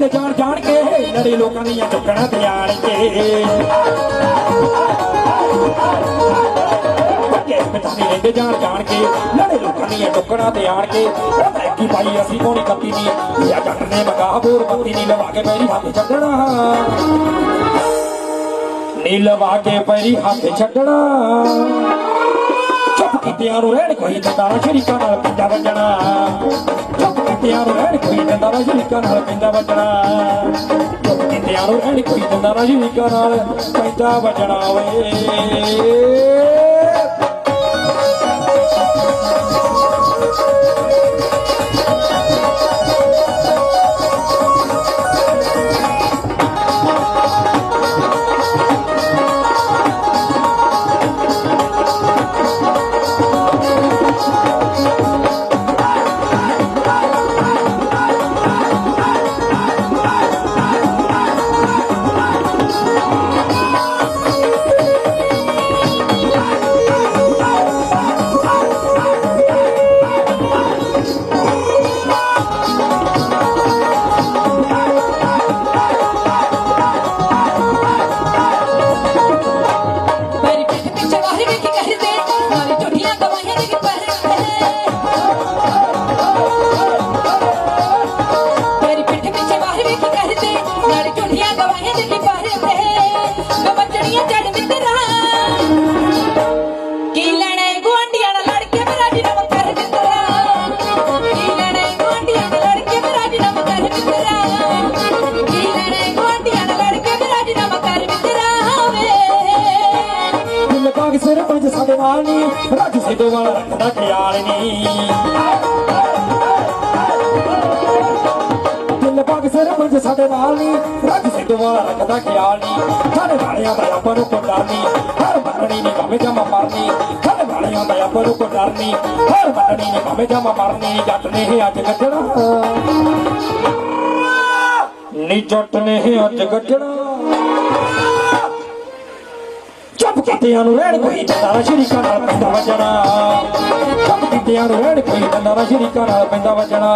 ਪਛਾਣ ਜਾਣ ਜਾਣ ਕੇ ਲੜੇ ਲੋਕਾਂ ਦੀਆਂ ਚੁੱਕਣਾ ਤੇ ਆਣ ਕੇ ਬੱਕੇ ਲੈਂਦੇ ਜਾਣ ਜਾਣ ਕੇ ਲੜੇ ਲੋਕਾਂ ਦੀਆਂ ਚੁੱਕਣਾ ਤੇ ਆਣ ਕੇ। ਉਹ ਮੈਂ ਪਾਈ ਅਸੀਂ ਕੋਣੀ ਕੱਪੀ ਦੀ। ਇਹ ਜੱਟ ਨੇ ਮਗਾ ਬੋਰ ਬੰਦੀ ਨਹੀਂ ਲਵਾ ਕੇ ਮੇਰੀ ਹੱਥ ਛੱਡਣਾ। ਨੀ ਲਵਾ ਕੇ ਪੈਰੀ ਹੱਥ ਛੱਡਣਾ। ਕੀਤਿਆਂ ਨੂੰ ਰਹਿਣ ਕੋਈ ਦੰਦਾਰਾ ਸ਼ਰੀਕਾਂ ਨਾਲ ਪਿੰਡਾ ਵੱਜਣਾ ਚੁੱਪ ਕੀਤਿਆਂ ਨੂੰ ਰਹਿਣ ਕੋਈ ਦੰਦਾਰਾ ਸ਼ਰੀਕਾਂ ਨਾਲ ਪਿੰਡਾ ਵੱਜਣਾ ਚੁੱਪ ਕੀਤਿਆਂ ਨੂੰ ਰਹਿਣ ਕੋਈ ਦੰਦਾਰਾ ਸ਼ਰੀਕਾਂ ਨਾਲ ਪਿੰਡਾ ਵੱਜਣਾ ਵੇ ਨਹੀਂ ਰਾਜ ਸਿੱਧੂ ਵਾਲਾ ਰੱਖਦਾ ਖਿਆਲ ਦਿਲ ਬਾਗ ਸਿਰ ਪੰਜ ਸਾਡੇ ਨਾਲ ਨਹੀਂ ਰਾਜ ਸਿੱਧੂ ਰੱਖਦਾ ਖਿਆਲ ਨਹੀਂ। ਸਾਡੇ ਵਾਲਿਆਂ ਦਾ ਆਪਾਂ ਨੂੰ ਕੋਈ ਡਰ ਨਹੀਂ। ਹਰ ਮੰਨਣੀ ਨਹੀਂ ਭਾਵੇਂ ਜਮਾ ਮਰਨੀ। ਸਾਡੇ ਵਾਲਿਆਂ ਦਾ ਆਪਾਂ ਨੂੰ ਕੋਈ ਡਰ ਨਹੀਂ। ਹਰ ਮੰਨਣੀ ਨਹੀਂ ਭਾਵੇਂ ਜਮਾ ਮਰਨੀ। ਜੱਟ ਨੇ ਇਹ ਅੱਜ ਗੱਜਣਾ ਨੀ ਜੱਟ ਨੇ ਇਹ ਅੱਜ ਗੱਜਣਾ ਕੀਤਿਆਂ ਨੂੰ ਰਹਿਣ ਕੋਈ ਦੰਦਾਰਾ ਸ਼ਰੀਕਾਂ ਨਾਲ ਪੈਂਦਾ ਵਜਣਾ। ਚੁੱਪ ਕੀਤਿਆਂ ਨੂੰ ਰਹਿਣ ਕੋਈ ਦੰਦਾਰਾ ਸ਼ਰੀਕਾਂ ਨਾਲ ਪੈਂਦਾ ਵਜਣਾ।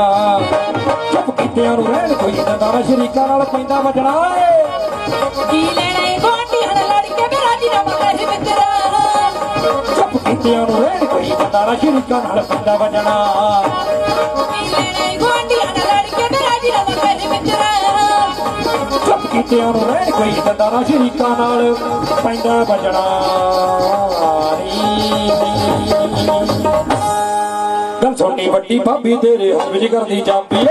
ਚੁੱਪ ਕੀਤਿਆਂ ਨੂੰ ਰਹਿਣ ਕੋਈ ਦੰਦਾਰਾ ਸ਼ਰੀਕਾਂ ਨਾਲ ਪੈਂਦਾ ਵਜਣਾ। ਕੀ ਲੈਣਾ ਏ ਗੁਆਂਢੀਆਂ ਨਾਲ ਲੜ ਕੇ ਮੇਰਾ ਜੀ ਨਮ ਕਰ ਮਿੱਤਰਾ। ਚੁੱਪ ਕੀਤਿਆਂ ਨੂੰ ਰਹਿਣ ਕੋਈ ਦੰਦਾਰਾ ਸ਼ਰੀਕਾਂ ਨਾਲ ਪੈਂਦਾ ਵਜਣਾ। ਕੀ ਲੈਣਾ ਏ ਕੀਤਿਆਂ ਨੂੰ ਰਹਿ ਕੋਈ ਦੰਦਾਂ ਸ਼ਰੀਕਾਂ ਨਾਲ ਪੈਂਦਾ ਬਜਣਾ ਗੱਲ ਛੋਟੀ ਵੱਡੀ ਭਾਬੀ ਤੇਰੇ ਹੱਥ ਵਿੱਚ ਕਰਦੀ ਜਾਂਦੀ